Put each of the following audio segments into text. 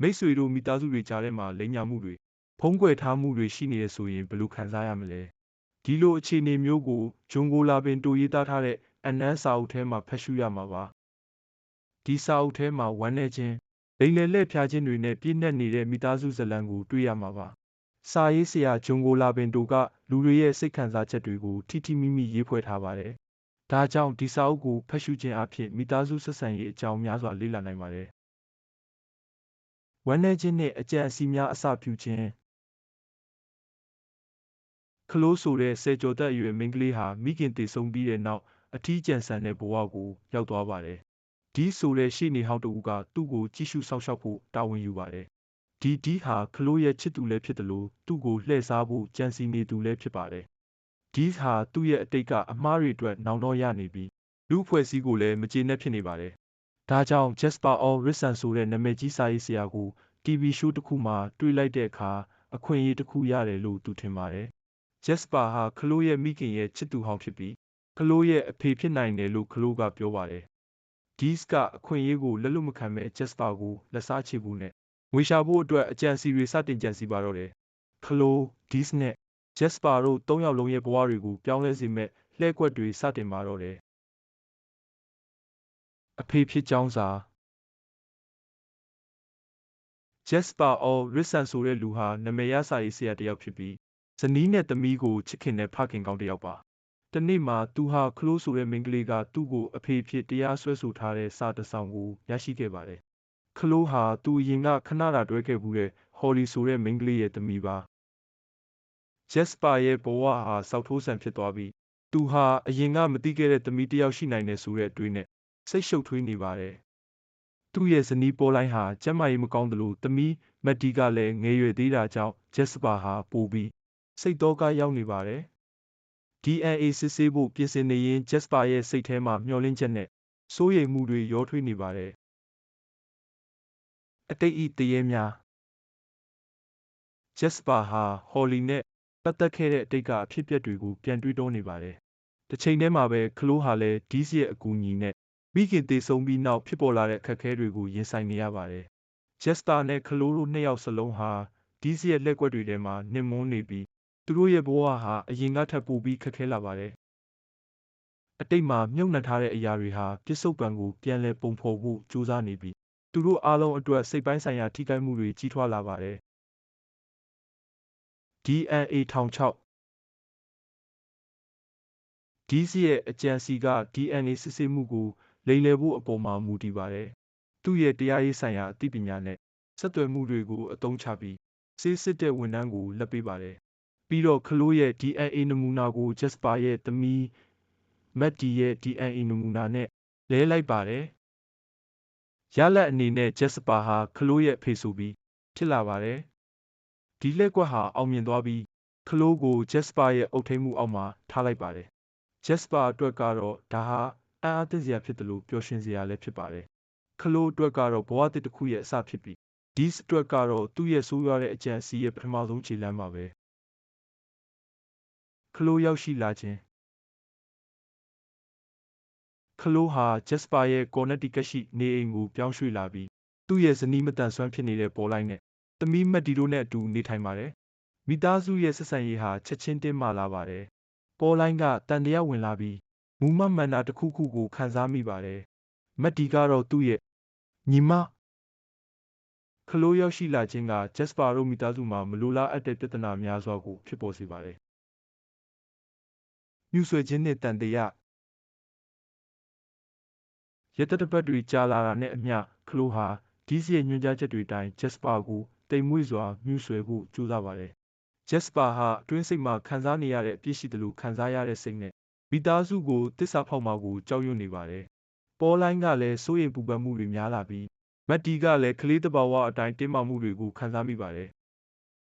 မိတ်ဆွေတို့မိသားစုတွေကြားထဲမှာလိမ်ညာမှုတွေဖုံးကွယ်ထားမှုတွေရှိနေရဆိုရင်ဘယ်လိုခံစားရမလဲဒီလိုအခြေအနေမျိုးကိုဂျွန်ဂိုလာပင်တိုရေးသားထားတဲ့အနန်းစာအုပ်ထဲမှာဖတ်ရှုရမှာပါဒီစာအုပ်ထဲမှာဝမ်းနေခြင်းလိမ်လည်လှည့်ဖျားခြင်းတွေနဲ့ပြည့်နှက်နေတဲ့မိသားစုဇာတ်လမ်းကိုတွေ့ရမှာပါစာရေးဆရာဂျွန်ဂိုလာပင်တိုကလူတွေရဲ့စိတ်ခံစားချက်တွေကိုထိထိမိမိရေးဖွဲ့ထားပါတယ်ဒါကြောင့်ဒီစာအုပ်ကိုဖတ်ရှုခြင်းအဖြစ်မိသားစုဆက်ဆံရေးအကြောင်းများစွာလေ့လာနိုင်ပါတယ် ဝမ်းနည်းခြင်းနှင့်အကြံအစီများအစပြုခြင်းခလိုးဆိုတဲ့ဆယ်ကျော်သက်အရွယ်မိန်းကလေးဟာမိခင်တည်ဆုံးပြီးတဲ့နောက်အထီးကျန်ဆန်တဲ့ဘဝကိုရောက်သွားပါတယ်ဒီဆိုတဲ့ရှေ့နေဟောင်းတဦးကသူ့ကိုကြည့်ရှုစောင့်ရှောက်ဖို့တာဝန်ယူပါတယ်ဒီဒီဟာခလိုးရဲ့ချစ်သူလည်းဖြစ်တယ်လို့သူ့ကိုလှည့်စားဖို့ကြံစီနေသူလည်းဖြစ်ပါတယ်ဒီဟာသူ့ရဲ့အတိတ်ကအမှားတွေအတွက်နောင်တော့ရနေပြီးလူအဖွဲ့အစည်းကိုလည်းမကျေနပ်ဖြစ်နေပါတယ် ဒါကြောင့် Jasper All Risen ဆိုတဲ့ နာမည်ကြီးစာရေးဆရာကို TV show တစ်ခုမှာ တွေ့လိုက်တဲ့အခါ အခွင့်အရေးတစ်ခုရတယ်လို့ သူထင်ပါတယ်။ Jasper ဟာခလိုးရဲ့ မိခင်ရဲ့ချစ်သူဟောင်းဖြစ်ပြီးခလိုးရဲ့ အဖေဖြစ်နိုင်တယ်လို့ခလိုးကပြောပါတယ်။ Dees ကအခွင့်အရေးကို လက်လွတ်မခံမဲ့ Jasper ကို လက်စားချေဖို့နဲ့ ငွေရှာဖို့အတွက် အကြံစီတွေ စတင်ကြံစီပါတော့တယ်။ခလိုး Dees နဲ့ Jasper တို့ သုံးယောက်လုံးရဲ့ ဘဝတွေကို ပြောင်းလဲစေမဲ့လှည့်ကွက်တွေ စတင်ပါတော့တယ်။ အဖေဖြစ်ကြောင်းစာ Jasper All Risen ဆိုတဲ့လူဟာနာမည်ရစာရေးဆရာတစ်ယောက်ဖြစ်ပြီးဇနီးနဲ့သမီးကိုချစ်ခင်တဲ့ဖခင်ကောင်းတစ်ယောက်ပါ။တနေ့မှာသူဟာခလိုးဆိုတဲ့မိန်းကလေးကသူ့ကိုအဖေဖြစ်တရားစွဲဆိုထားတဲ့စာတစ်စောင်ကိုရရှိခဲ့ပါတယ်။ခလိုးဟာသူအရင်ကခဏတာတွဲခဲ့မှုတဲ့ Holly ဆိုတဲ့မိန်းကလေးရဲ့သမီးပါ။ Jasper ရဲ့ဘဝဟာစောက်ထိုးဆန်ဖြစ်သွားပြီးသူဟာအရင်ကမသိခဲ့တဲ့သမီးတစ်ယောက်ရှိနိုင်တယ်ဆိုတဲ့အတွေးနဲ့ စိတ်ရှုပ်ထွေးနေပါတယ်။သူ့ရဲ့ဇနီးပေါ်လိုင်းဟာကျန်းမာရေးမကောင်းသလိုသမီးမက်ဒီကလည်းငယ်ရွယ်သေးတာကြောင့်ဂျက်စပါဟာပိုပြီးစိတ်တော့ကရောက်နေပါတယ်။ DNA စစ်ဆေးဖို့ပြင်ဆင်နေရင်ဂျက်စပါရဲ့စိတ်ထဲမှာမျှော်လင့်ချက်နဲ့စိုးရိမ်မှုတွေရောထွေးနေပါတယ်။အတိတ်ဤတရေများဂျက်စပါဟာဟော်လီနဲ့ပတ်သက်ခဲ့တဲ့အတိတ်ကအဖြစ်အပျက်တွေကိုပြန်တွေးတောနေပါတယ်။တစ်ချိန်တည်းမှာပဲခလိုးဟာလည်းဒီစီရဲ့အကူအညီနဲ့ မိခင်တည်ဆုံးပြီးနောက်ဖြစ်ပေါ်လာတဲ့အခက်အခဲတွေကိုရင်ဆိုင်နေရပါတယ်။ Jester နဲ့ခလိုးတို့နှစ်ယောက်စလုံးဟာဒီစီရဲ့လက်ကွက်တွေထဲမှာနှင်မွန်းနေပြီးသူတို့ရဲ့ဘဝဟာအရင်ကထပ်ပိုပြီးခက်ခဲလာပါတယ်။အတိတ်မှာမြုပ်နှံထားတဲ့အရာတွေဟာပြစ္ဆုတ်ပံကိုပြန်လည်ပုံဖော်ဖို့ကြိုးစားနေပြီးသူတို့အားလုံးအတွက်စိတ်ပိုင်းဆိုင်ရာထိခိုက်မှုတွေကြီးထွားလာပါတယ်။ DNA 1006ဒီစီရဲ့အကြံစီက DNA စစ်ဆေးမှုကို လိမ်လည်ဖို့အပေါ်မှာမူတည်ပါတယ်။သူ့ရဲ့တရားရေးဆိုင်ရာအသိပညာနဲ့ဆက်သွယ်မှုတွေကိုအသုံးချပြီးဆေးစစ်တဲ့ဝန်ထမ်းကိုလက်ပေးပါတယ်။ပြီးတော့ခလိုးရဲ့ DNA နမူနာကို Jasper ရဲ့သမီး Maddie ရဲ့ DNA နမူနာနဲ့လဲလိုက်ပါတယ်။ရလဒ်အနေနဲ့ Jasper ဟာခလိုးရဲ့အဖေဆိုပြီးဖြစ်လာပါတယ်။ဒီလက်ကွက်ဟာအောင်မြင်သွားပြီးခလိုးကို Jasper ရဲ့အုပ်ထိန်းမှုအောက်မှာထားလိုက်ပါတယ်။ Jasper အတွက်ကတော့ဒါဟာ အံ့အားသင့်စရာဖြစ်သလိုပျော်ရွှင်စရာလည်းဖြစ်ပါတယ်။ခလိုးအတွက်ကတော့ဘဝသစ်တစ်ခုရဲ့အစဖြစ်ပြီးဒီစ်အတွက်ကတော့သူ့ရဲ့ဆိုးရွားတဲ့အကြံအစီရဲ့ပထမဆုံးခြေလှမ်းပါပဲ။ခလိုးရောက်ရှိလာခြင်းခလိုးဟာဂျက်စပါရဲ့ကော်နက်တီကက်ရှိနေအိမ်ကိုပြောင်းရွှေ့လာပြီးသူ့ရဲ့ဇနီးမတန်ဆွမ်းဖြစ်နေတဲ့ပေါ်လိုက်နဲ့သမီးမက်ဒီတို့နဲ့အတူနေထိုင်ပါတယ်။မိသားစုရဲ့ဆက်ဆံရေးဟာချက်ချင်းတင်းမာလာပါတယ်။ပေါ်လိုင်းကတန်တရားဝင်လာပြီး မူမမှန်တာတစ်ခုခုကိုခံစားမိပါတယ်။မက်ဒီကတော့သူ့ရဲ့ညီမခလိုးရောက်ရှိလာခြင်းကဂျက်စပါတို့မိသားစုမှာမလိုလားအပ်တဲ့ပြဿနာများစွာကိုဖြစ်ပေါ်စေပါတယ်။မြူဆွဲခြင်းနဲ့တန်တရားရတတပတ်တွေကြာလာတာနဲ့အမျှခလိုးဟာဒီစီရဲ့ညွှန်ကြားချက်တွေတိုင်းဂျက်စပါကိုတိမ်မွေ့စွာမြူဆွဲဖို့ကြိုးစားပါတယ်။ဂျက်စပါဟာအတွင်းစိတ်မှာခံစားနေရတဲ့အပြစ်ရှိသလိုခံစားရတဲ့စိတ်နဲ့ မိသားစုကိုတစ္ဆာဖောက်မှာကိုကြောက်ရွံ့နေပါတယ်။ပေါ်လိုင်းကလည်းစိုးရိမ်ပူပန်မှုတွေများလာပြီးမက်ဒီကလည်းကလေးတဘာဝအတိုင်းတင်းမာမှုတွေကိုခံစားမိပါတယ်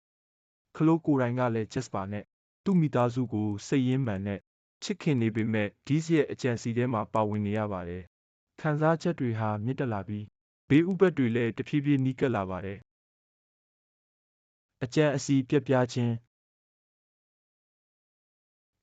။ခလိုးကိုယ်တိုင်ကလည်းဂျက်စပါနဲ့သူ့မိသားစုကိုစိတ်ရင်းမှန်နဲ့ချစ်ခင်နေပေမဲ့ဒီစီရဲ့အကြံစီထဲမှာပါဝင်နေရပါတယ်။ခံစားချက်တွေဟာမြင့်တက်လာပြီးဘေးဥပတ်တွေလည်းတဖြည်းဖြည်းနီးကပ်လာပါတယ်။အကြံအစီပြက်ပြားခြင်း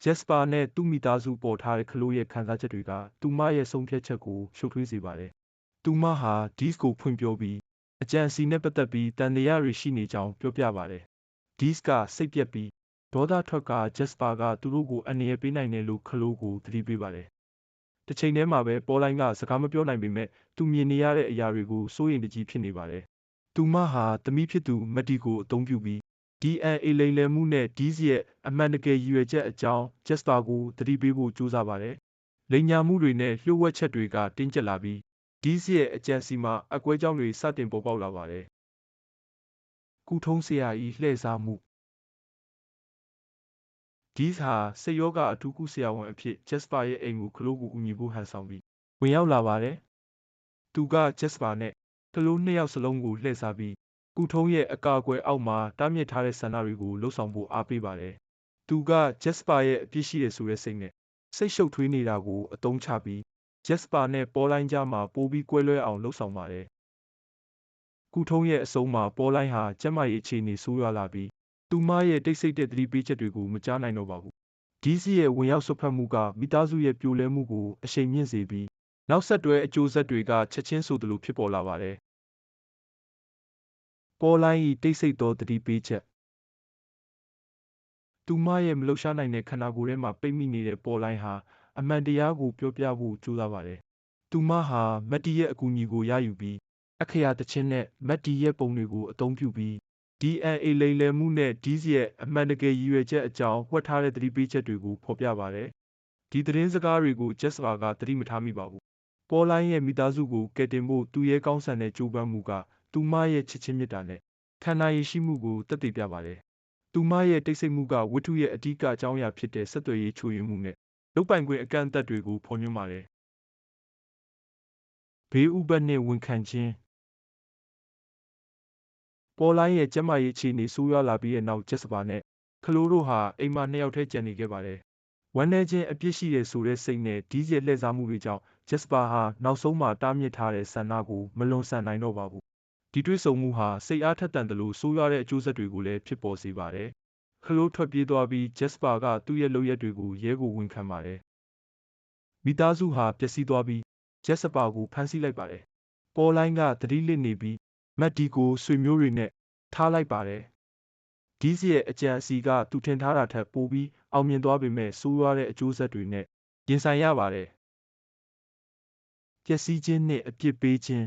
ဂျက်စပါနဲ့ သူ့မိသားစုပေါ်ထားတဲ့ ခလိုးရဲ့ ခံစားချက်တွေက သူမရဲ့ ဆုံးဖြတ်ချက်ကို ရှုပ်ထွေးစေပါတယ်။သူမဟာဒီစ်ကို ဖွင့်ပြောပြီး အကြံအစီနဲ့ ပတ်သက်ပြီးတန်တရားတွေရှိနေကြောင်း ပြောပြပါတယ်။ဒီစ်ကစိတ်ပြက်ပြီး ဒေါသထွက်ကဂျက်စပါကသူတို့ကို အန္တရာယ်ပေးနိုင်တယ်လို့ ခလိုးကို သတိပေးပါတယ်။တစ်ချိန်တည်းမှာပဲပေါ်လိုင်းကစကားမပြောနိုင်ပေမဲ့ သူမြင်နေရတဲ့အရာတွေကို စိုးရိမ်တကြီး ဖြစ်နေပါတယ်။သူမဟာ သမီးဖြစ်သူမက်ဒီကို အသုံးပြုပြီး DNA လိမ်လည်မှုနဲ့ဒီစ်ရဲ့အမှန်တကယ်ရည်ရွယ်ချက်အကြောင်းဂျက်စပါကိုသတိပေးဖို့ကြိုးစားပါတယ်။လိန်ညာမှုတွေနဲ့လျှို့ဝှက်ချက်တွေကတင်းကျပ်လာပြီးဒီစ်ရဲ့အကြံစီမှာအကွဲကြောင်းတွေစတင်ပေါ်ပေါက်လာပါတယ်။ကုထုံးဆရာကြီးလှည့်စားမှုဒီစ်ဟာစိတ်ယောဂအထူးကုဆရာဝန်အဖြစ်ဂျက်စပါရဲ့အိမ်ကိုခလိုးကိုဦးညီဖို့ဟန်ဆောင်ပြီးဝင်ရောက်လာပါတယ်။သူကဂျက်စပါနဲ့ခလိုးနှစ်ယောက်စလုံးကိုလှည့်စားပြီး ကုထုံးရဲ့အကာအကွယ်အောက်မှာတားမြစ်ထားတဲ့ဆန္ဒတွေကိုလှုပ်ဆောင်ဖို့အားပေးပါတယ်။သူကဂျက်စပါရဲ့အပြစ်ရှိတယ်ဆိုတဲ့စိတ်နဲ့စိတ်ရှုပ်ထွေးနေတာကိုအသုံးချပြီးဂျက်စပါနဲ့ပေါ်လိုင်းကြားမှာပိုပြီးကွဲလွဲအောင်လှုပ်ဆောင်ပါတယ်။ကုထုံးရဲ့အဆုံးမှာပေါ်လိုင်းဟာကျန်းမာရေးအခြေအနေဆိုးရွားလာပြီးသူမရဲ့တိတ်ဆိတ်တဲ့သတိပေးချက်တွေကိုမကြားနိုင်တော့ပါဘူး။ဒီစီရဲ့ဝင်ရောက်ဆွတ်ဖက်မှုကမိသားစုရဲ့ပြိုလဲမှုကိုအရှိန်မြင့်စေပြီးနောက်ဆက်တွဲအကျိုးဆက်တွေကချက်ချင်းဆိုသလိုဖြစ်ပေါ်လာပါတယ်။ ပေါ်လိုင်း၏တိတ်ဆိတ်သောသတိပေးချက်သူမရဲ့မလှုပ်ရှားနိုင်တဲ့ခန္ဓာကိုယ်ထဲမှာပိတ်မိနေတဲ့ပေါ်လိုင်းဟာအမှန်တရားကိုပြောပြဖို့ကြိုးစားပါတယ်။သူမဟာမက်တီရဲ့အကူအညီကိုရယူပြီးအခရာတခြင်းနဲ့မက်တီရဲ့ပုံတွေကိုအသုံးပြုပြီး DNA လိမ်လည်မှုနဲ့ဒီဇီရဲ့အမှန်တကယ်ရည်ရွယ်ချက်အကြောင်းဝှက်ထားတဲ့သတိပေးချက်တွေကိုဖော်ပြပါတယ်။ဒီသတင်းစကားတွေကိုဂျက်စပါကသတိမထားမိပါဘူး။ပေါ်လိုင်းရဲ့မိသားစုကိုကယ်တင်ဖို့သူရဲ့ကောင်းဆန်တဲ့ကြိုးပမ်းမှုက သူမရဲ့ချစ်ချင်းမြတ်တာနဲ့ခံနိုင်ရရှိမှုကိုတက်တည်ပြပါတယ်။သူမရဲ့တိတ်ဆိတ်မှုကဝတ္ထုရဲ့အဓိကအကြောင်းအရာဖြစ်တဲ့ဆက်သွယ်ရေးချိုးယွင်းမှုနဲ့လုတ်ပိုင်ခွင့်အကန့်အသတ်တွေကိုဖော်ညွှန်းပါတယ်။ဘေးဥပတ်နှင့်ဝန်ခံခြင်းပေါ်လိုင်းရဲ့ကျန်းမာရေးအခြေအနေဆိုးရွားလာပြီးတဲ့နောက်ဂျက်စပါနဲ့ခလိုးတို့ဟာအိမ်မှာနှစ်ယောက်တည်းကျန်နေခဲ့ပါတယ်။ဝမ်းနည်းခြင်းအပြစ်ရှိတဲ့ဆိုတဲ့စိတ်နဲ့ဒီဇယ်လှည့်စားမှုတွေကြောင့်ဂျက်စပါဟာနောက်ဆုံးမှာတားမြစ်ထားတဲ့ဆန္ဒကိုမလွန်ဆန်နိုင်တော့ပါဘူး။ ဒီတွေးဆုံမှုဟာစိတ်အားထက်သန်သလိုဆိုးရွားတဲ့အကျိုးဆက်တွေကိုလည်းဖြစ်ပေါ်စေပါတယ်။ခလိုးထွက်ပြေးသွားပြီးဂျက်စပါကသူ့ရဲ့လုပ်ရက်တွေကိုရဲကိုဝန်ခံပါတယ်။မိသားစုဟာပျက်စီးသွားပြီးဂျက်စပါကိုဖမ်းဆီးလိုက်ပါတယ်။ပေါ်လိုင်းကသတိလစ်နေပြီးမက်ဒီကိုဆွေမျိုးတွေနဲ့ထားလိုက်ပါတယ်။ဒီစီရဲ့အကြံအစီကသူထင်ထားတာထက်ပိုပြီးအောင်မြင်သွားပေမဲ့ဆိုးရွားတဲ့အကျိုးဆက်တွေနဲ့ရင်ဆိုင်ရပါတယ်။ပျက်စီးခြင်းနဲ့အပြစ်ပေးခြင်း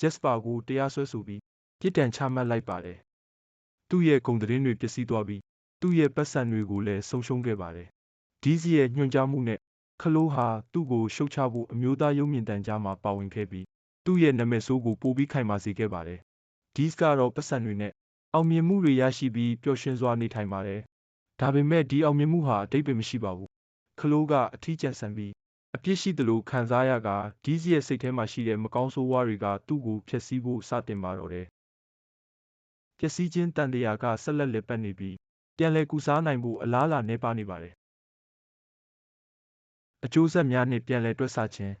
ဂျက်စပါကိုတရားစွဲဆိုပြီးပြစ်ဒဏ်ချမှတ်လိုက်ပါတယ်။သူ့ရဲ့ဂုဏ်သတင်းတွေပျက်စီးသွားပြီးသူ့ရဲ့ပတ်စံတွေကိုလည်းဆုံးရှုံးခဲ့ပါတယ်။ဒီစီရဲ့ညွှန်ကြားမှုနဲ့ခလိုးဟာသူ့ကိုရှုတ်ချဖို့အမျိုးသားရုံးမြင့်တန်ကြားမှာပါဝင်ခဲ့ပြီးသူ့ရဲ့နာမည်ဆိုးကိုပိုပြီးခိုင်မာစေခဲ့ပါတယ်။ဒီစ်ကတော့ပတ်စံတွေနဲ့အောင်မြင်မှုတွေရရှိပြီးပျော်ရွှင်စွာနေထိုင်ပါတယ်။ဒါပေမဲ့ဒီအောင်မြင်မှုဟာအတိတ်ပဲမရှိပါဘူး။ခလိုးကအထီးကျန်ဆန်ပြီး အပြစ်ရှိသလိုခံစားရက ဒီစ်ရဲ့စိတ်ထဲမှာရှိတဲ့ မကောင်းဆိုးဝါးတွေက သူ့ကိုဖျက်ဆီးဖို့စတင်ပါတော့တယ်။ပျက်စီးခြင်းတန်တရားကဆက်လက်လည်ပတ်နေပြီး ပြန်လည်ကူစားနိုင်ဖို့ အလားအလာနှဲပါနေပါတယ်။အကျိုးဆက်များနှင့် ပြန်လည်တွက်ဆခြင်း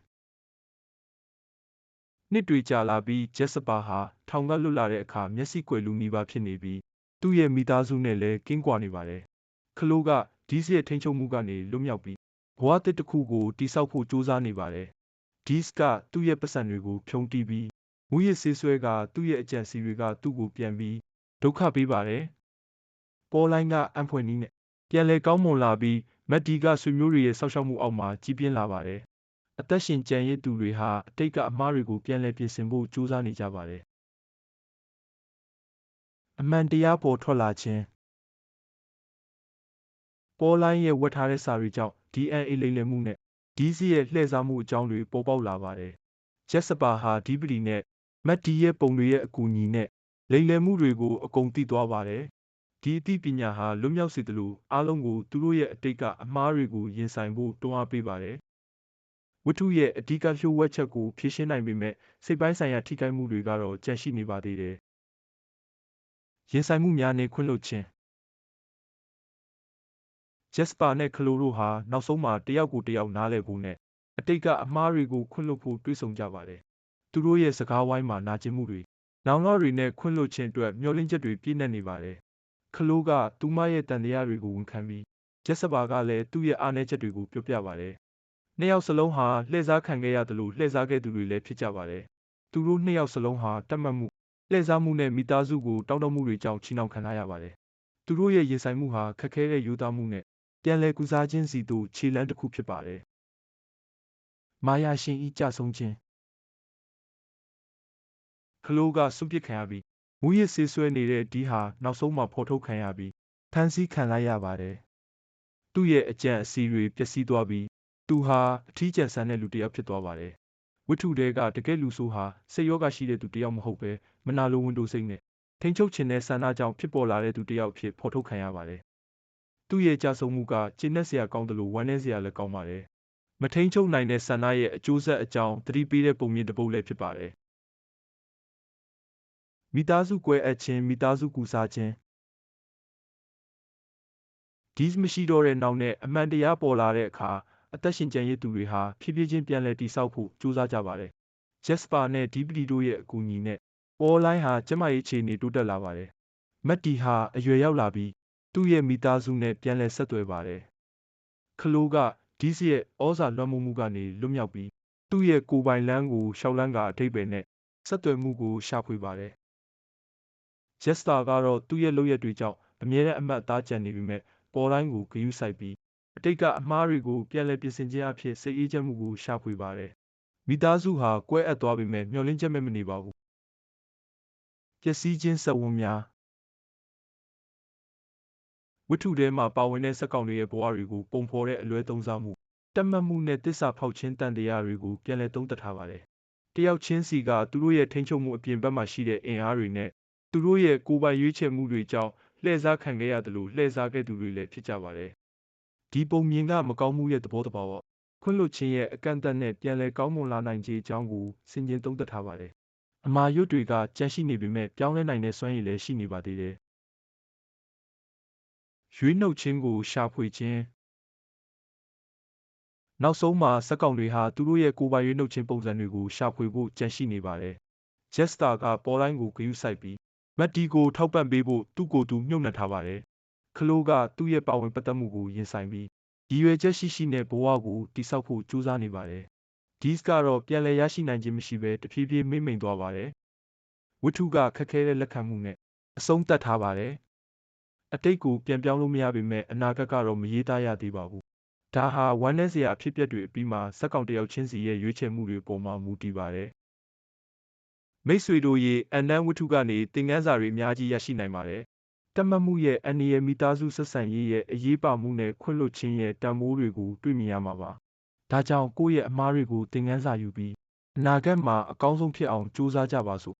နှစ်တွေကြာလာပြီး ဂျက်စပါဟာ ထောင်ကလွတ်လာတဲ့အခါ မျက်စိကွယ်လူနီးပါးဖြစ်နေပြီး သူ့ရဲ့မိသားစုနဲ့လည်း ကင်းကွာနေပါတယ်။ခလိုးကဒီစ်ရဲ့ထိန်းချုပ်မှုကနေ လွတ်မြောက်ပြီး ဘဝတစ်တစ်ခုကိုတိဆောက်ဖို့ကြိုးစားနေပါတယ်။ဒီစ်ကသူ့ရဲ့ပတ်စံတွေကိုဖြုံတီးပြီးမူရစ်ဆေးဆွဲကသူ့ရဲ့အကြံစီတွေကသူ့ကိုပြန်ပြီးဒုက္ခပေးပါတယ်။ပေါ်လိုင်းကအံဖွင့်နီးနဲ့ပြန်လဲကောင်းမွန်လာပြီးမက်ဒီကဆွေမျိုးတွေရဲ့ဆောက်ရှောက်မှုအောက်မှာကြီးပြင်းလာပါတယ်အသက်ရှင်ကျန်ရစ်သူတွေဟာအတိတ်ကအမှားတွေကိုပြန်လည်ပြင်ဆင်ဖို့ကြိုးစားနေကြပါတယ်။အမှန်တရားပေါ်ထွက်လာခြင်းပေါ်လိုင်းရဲ့ဝတ်ထားတဲ့စာတွေကြောင့် DNA လိမ်လည်မှုနဲ့ဒီစီရဲ့လှည့်စားမှုအကြောင်းတွေပေါ်ပေါက်လာပါတယ်။ဂျက်စပါဟာဒီပလီနဲ့မက်ဒီရဲ့ပုံတွေရဲ့အကူအညီနဲ့ လိမ်လည်မှုတွေကို အကုန်သိသွားပါတယ်။ဒီအသိပညာဟာ လွတ်မြောက်စေသလို အားလုံးကို သူတို့ရဲ့အတိတ်ကအမှားတွေကို ရင်ဆိုင်ဖို့ တွန်းအားပေးပါတယ် ဝတ္ထုရဲ့ အဓိကလျှို့ဝှက်ချက်ကို ဖြေရှင်းနိုင်ပေမဲ့စိတ်ပိုင်းဆိုင်ရာထိခိုက်မှုတွေကတော့ ကျန်ရှိနေပါသေးတယ်။ရင်ဆိုင်မှုများနဲ့ခွင့်လွှတ်ခြင်း ဂျက်စပါနဲ့ခလိုတို့ဟာ နောက်ဆုံးမှာ တယောက်ကိုတယောက် နားလည်ဖို့နဲ့ အတိတ်က အမှားတွေကို ခွင့်လွှတ်ဖို့ တွေးဆုံကြပါတယ်။သူတို့ရဲ့ စကားဝိုင်းမှာ နာကျင်မှုတွေ နောင်တော့တွေနဲ့ ခွင့်လွှတ်ခြင်းအတွက် မျှော်လင့်ချက်တွေ ပြည့်နှက်နေပါတယ်။ခလိုကသူမရဲ့တန်တရားတွေကို ဝန်ခံပြီးဂျက်စပါကလည်း သူ့ရဲ့ အားနည်းချက်တွေကို ပြောပြပါတယ် နှစ်ယောက်စလုံးဟာ လှည့်စားခံခဲ့ရသလို လှည့်စားခဲ့သူတွေလည်း ဖြစ်ကြပါတယ်။သူသူတို့နှစ်ယောက်စလုံးဟာတတ်မှတ်မှု လှည့်စားမှုနဲ့ မိသားစုကို တောင်းတမှုတွေကြောင့် ချီနှောင်ခံထားရပါတယ်။သူတို့ရဲ့ ရင်ဆိုင်မှုဟာ ခက်ခဲတဲ့ယူသားမှုနဲ့ ပြန်လည်ကုစားခြင်းစီသို့ခြေလှမ်းတစ်ခုဖြစ်ပါတယ်။မာယာရှင်ဤကြဆုံးခြင်းခလိုးကစွန့်ပစ်ခံရပြီးမူရစ်ဆေးဆွဲနေတဲ့ဒီဟာနောက်ဆုံးမှာဖော်ထုတ်ခံရပြီးဖမ်းဆီးခံလိုက်ရပါတယ်။သူ့ရဲ့အကြံအစီတွေပျက်စီးသွားပြီးသူဟာအထီးကျန်ဆန်တဲ့လူတစ်ယောက်ဖြစ်သွားပါတယ်။ဝိထုတဲကတကယ်လူဆိုးဟာစိတ်ယောဂရှိတဲ့သူတစ်ယောက်မဟုတ်ပဲမနာလိုဝန်တိုစိတ်နဲ့ထိန်ချုပ်ခြင်းတဲ့ဆန္ဒကြောင့်ဖြစ်ပေါ်လာတဲ့သူတစ်ယောက်ဖြစ်ဖော်ထုတ်ခံရပါတယ်။ သူ့ရဲ့ကြာဆုံးမှုကကျဉ်းနှက်စရာကောင်းတယ်လို့ဝမ်းနည်းစရာလည်းကောင်းပါတယ်။မထိန်ချုပ်နိုင်တဲ့ဆန္ဒရဲ့အကျိုးဆက်အကြောင်းသတိပေးတဲ့ပုံမြင်တစ်ပုဒ်လည်းဖြစ်ပါတယ်။မိသားစုကွဲအပ်ခြင်းမိသားစုကူစားခြင်းဒီမရှိတော့တဲ့နောက်နဲ့အမှန်တရားပေါ်လာတဲ့အခါအသက်ရှင်ကျန်ရစ်သူတွေဟာဖြည်းဖြည်းချင်းပြန်လည်တည်ဆောက်ဖို့ကြိုးစားကြပါတယ်။ Jasper နဲ့ DPD တို့ရဲ့အကူအညီနဲ့ပေါ်လိုင်းဟာကျမရေးအခြေအနေတိုးတက်လာပါတယ်။မက်တီဟာအရွယ်ရောက်လာပြီး သူ့ရဲ့မိသားစုနဲ့ ပြန်လည်ဆက်သွယ်ပါတယ်။ခလိုးက ဒီစရဲ့ဩဇာလွှမ်းမိုးမှုကနေ လွတ်မြောက်ပြီး သူ့ရဲ့ကိုယ်ပိုင်လမ်းကိုရှောက်လန်းကအထိပ္ပယ်နဲ့ ဆက်သွယ်မှုကို ရှာဖွေပါတယ်။ Jester ကတော့ သူ့ရဲ့လုပ်ရက်တွေကြောင့် အမြဲတမ်း အမှတ်အသားကျန်နေပေမဲ့ပေါ်တိုင်းကို ဂရုစိုက်ပြီး အတိတ်က အမှားတွေကို ပြန်လည်ပြင်ဆင်ခြင်းအဖြစ်စိတ်အေးချမ်းမှုကို ရှာဖွေပါတယ်။မိသားစုဟာ ကွဲအပ်သွားပေမဲ့မျှော်လင့်ချက်မဲ့ မနေပါဘူး။ပျက်စီးခြင်း စက်ဝန်းများ ဝတ္ထုထဲမှာပါဝင်တဲ့စက်ကောင်တွေရဲ့ဘဝတွေကိုပုံဖော်တဲ့အလွဲသုံးစားမှုတတ်မှတ်မှုနဲ့တစ္ဆာဖောက်ခြင်းတန်တရားတွေကိုပြန်လည်သုံးသပ်ထားပါတယ်။တယောက်ချင်းစီကသူတို့ရဲ့ထိန်းချုပ်မှုအပြင်ဘက်မှာရှိတဲ့အင်အားတွေနဲ့သူတို့ရဲ့ကိုယ်ပိုင်ရွေးချယ်မှုတွေကြောင့်လှည့်စားခံခဲ့ရတယ်လို့လှည့်စားခဲ့သူတွေလည်းဖြစ်ကြပါတယ်။ဒီပုံမြင်ကမကောင်းမှုရဲ့သဘောတဘာဝခွင့်လွှတ်ခြင်းရဲ့အကန့်အသတ်နဲ့ပြန်လည်ကောင်းမွန်လာနိုင်ခြင်းအကြောင်းကိုဆင်ခြင်သုံးသပ်ထားပါတယ်။အမာရွတ်တွေကကြန့်ရှိနေပေမဲ့ပြောင်းလဲနိုင်တဲ့စွမ်းရည်လည်းရှိနေပါသေးတယ်။ ရွေးနှုတ်ခြင်းကို ရှာဖွေခြင်းနောက်ဆုံးမှာစက်ကောင်တွေဟာသူတို့ရဲ့ကိုယ်ပိုင်ရွေးနှုတ်ခြင်းပုံစံတွေကိုရှာဖွေဖို့ကြံရှိနေပါတယ်။ Jester ကပေါ်တိုင်းကိုဂရုစိုက်ပြီးမက်တီကိုထောက်ပံ့ပေးဖို့သူ့ကိုယ်သူမြုပ်နှံထားပါတယ်။ခလိုးကသူ့ရဲ့ပါဝင်ပတ်သက်မှုကိုရင်ဆိုင်ပြီးရည်ရွယ်ချက်ရှိရှိနဲ့ဘဝကိုတိဆောက်ဖို့ကြိုးစားနေပါတယ်။ဒီစ်ကတော့ပြန်လည်ရရှိနိုင်ခြင်းမရှိဘဲတဖြည်းဖြည်းမိမ့်မိန်သွားပါတယ်။ဝတ္ထုကခက်ခဲတဲ့လက်ခံမှုနဲ့အဆုံးသတ်ထားပါတယ်။ အတိတ်ကိုပြန်ပြောင်းလို့မရပေမဲ့အနာဂတ်ကတော့မရေးသားရသေးပါဘူး။ဒါဟာဝမ်းနည်းစရာအဖြစ်အပျက်တွေအပြီးမှာဇာတ်ကောင်တစ်ယောက်ချင်းစီရဲ့ရွေးချယ်မှုတွေပေါ်မှာမူတည်ပါတယ်။မိတ်ဆွေတို့ရေအန်နန်းဝတ္ထုကနေသင်ခန်းစာတွေအများကြီးရရှိနိုင်ပါတယ်။တတ်မှတ်မှုရဲ့အန္တရာယ်မိသားစုဆက်ဆံရေးရဲ့အရေးပါမှုနဲ့ခွင့်လွှတ်ခြင်းရဲ့တန်ဖိုးတွေကိုတွေ့မြင်ရမှာပါ။ဒါကြောင့်ကိုယ့်ရဲ့အမှားတွေကိုသင်ခန်းစာယူပြီးအနာဂတ်မှာအကောင်းဆုံးဖြစ်အောင်ကြိုးစားကြပါစို့